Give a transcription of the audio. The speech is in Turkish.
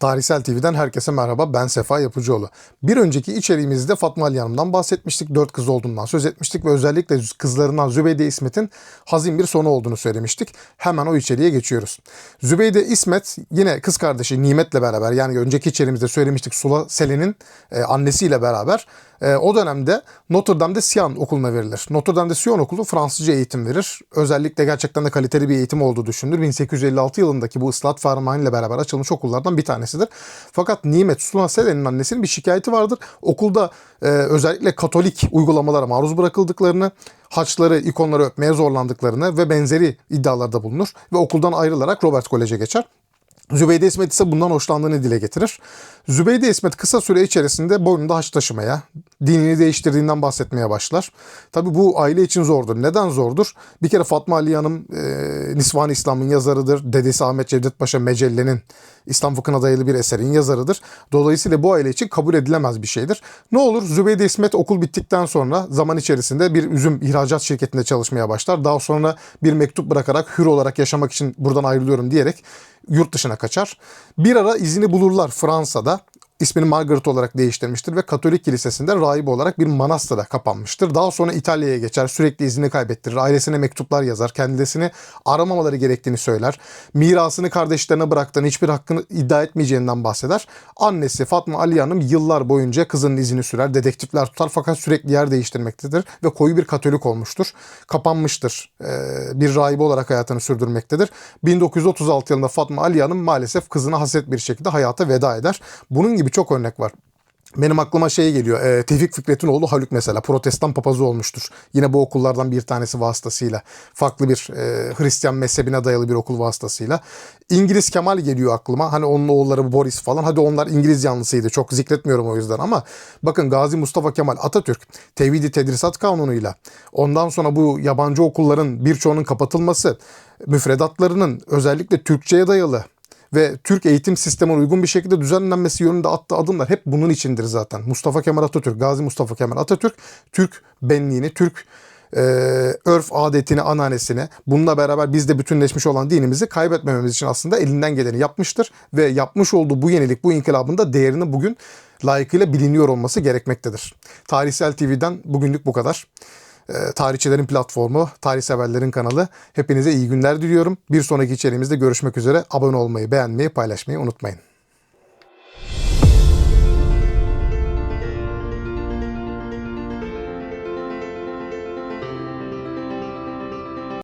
Tarihsel TV'den herkese merhaba. Ben Sefa Yapıcıoğlu. Bir önceki içeriğimizde Fatma Ali Hanım'dan bahsetmiştik. Dört kız olduğundan söz etmiştik ve özellikle kızlarından Zübeyde İsmet'in hazin bir sonu olduğunu söylemiştik. Hemen o içeriğe geçiyoruz. Zübeyde İsmet yine kız kardeşi Nimet'le beraber yani önceki içeriğimizde söylemiştik Sula Selen'in e, annesiyle beraber e, o dönemde Notre Dame'de Sion okuluna verilir. Notre Dame'de Sion okulu Fransızca eğitim verir. Özellikle gerçekten de kaliteli bir eğitim olduğu düşünülür. 1856 yılındaki bu ıslahat fermanıyla beraber açılmış okullardan bir tanesidir. Fakat Nimet Sula Selen'in annesinin bir şikayeti vardır. Okulda e, özellikle Katolik uygulamalara maruz bırakıldıklarını, haçları, ikonları öpmeye zorlandıklarını ve benzeri iddialarda bulunur. Ve okuldan ayrılarak Robert Kolej'e geçer. Zübeyde İsmet ise bundan hoşlandığını dile getirir. Zübeyde İsmet kısa süre içerisinde boynunda haç taşımaya, dinini değiştirdiğinden bahsetmeye başlar. Tabi bu aile için zordur. Neden zordur? Bir kere Fatma Ali Hanım e, Nisvan İslam'ın yazarıdır. Dedesi Ahmet Cevdet Paşa Mecelle'nin İslam fıkhına dayalı bir eserin yazarıdır. Dolayısıyla bu aile için kabul edilemez bir şeydir. Ne olur Zübeyde İsmet okul bittikten sonra zaman içerisinde bir üzüm ihracat şirketinde çalışmaya başlar. Daha sonra bir mektup bırakarak hür olarak yaşamak için buradan ayrılıyorum diyerek yurt dışına kaçar. Bir ara izini bulurlar Fransa'da. İsmini Margaret olarak değiştirmiştir ve Katolik Kilisesi'nde rahip olarak bir manastıra kapanmıştır. Daha sonra İtalya'ya geçer, sürekli izini kaybettirir, ailesine mektuplar yazar, kendisini aramamaları gerektiğini söyler. Mirasını kardeşlerine bıraktığını, hiçbir hakkını iddia etmeyeceğinden bahseder. Annesi Fatma Ali Hanım yıllar boyunca kızının izini sürer, dedektifler tutar fakat sürekli yer değiştirmektedir ve koyu bir Katolik olmuştur. Kapanmıştır, bir rahibe olarak hayatını sürdürmektedir. 1936 yılında Fatma Ali Hanım maalesef kızına hasret bir şekilde hayata veda eder. Bunun gibi çok örnek var. Benim aklıma şey geliyor. E, Tevfik Fikret'in oğlu Haluk mesela protestan papazı olmuştur. Yine bu okullardan bir tanesi vasıtasıyla. Farklı bir e, Hristiyan mezhebine dayalı bir okul vasıtasıyla. İngiliz Kemal geliyor aklıma. Hani onun oğulları Boris falan. Hadi onlar İngiliz yanlısıydı. Çok zikretmiyorum o yüzden ama bakın Gazi Mustafa Kemal Atatürk Tevhidi Tedrisat Kanunu'yla ondan sonra bu yabancı okulların birçoğunun kapatılması müfredatlarının özellikle Türkçe'ye dayalı ve Türk eğitim sistemine uygun bir şekilde düzenlenmesi yönünde attığı adımlar hep bunun içindir zaten. Mustafa Kemal Atatürk, Gazi Mustafa Kemal Atatürk Türk benliğini, Türk e, örf adetini, ananesini bununla beraber bizde bütünleşmiş olan dinimizi kaybetmememiz için aslında elinden geleni yapmıştır ve yapmış olduğu bu yenilik, bu inkılabın da değerini bugün layıkıyla biliniyor olması gerekmektedir. Tarihsel TV'den bugünlük bu kadar. Ee, tarihçilerin platformu, tarih severlerin kanalı. Hepinize iyi günler diliyorum. Bir sonraki içeriğimizde görüşmek üzere. Abone olmayı, beğenmeyi, paylaşmayı unutmayın.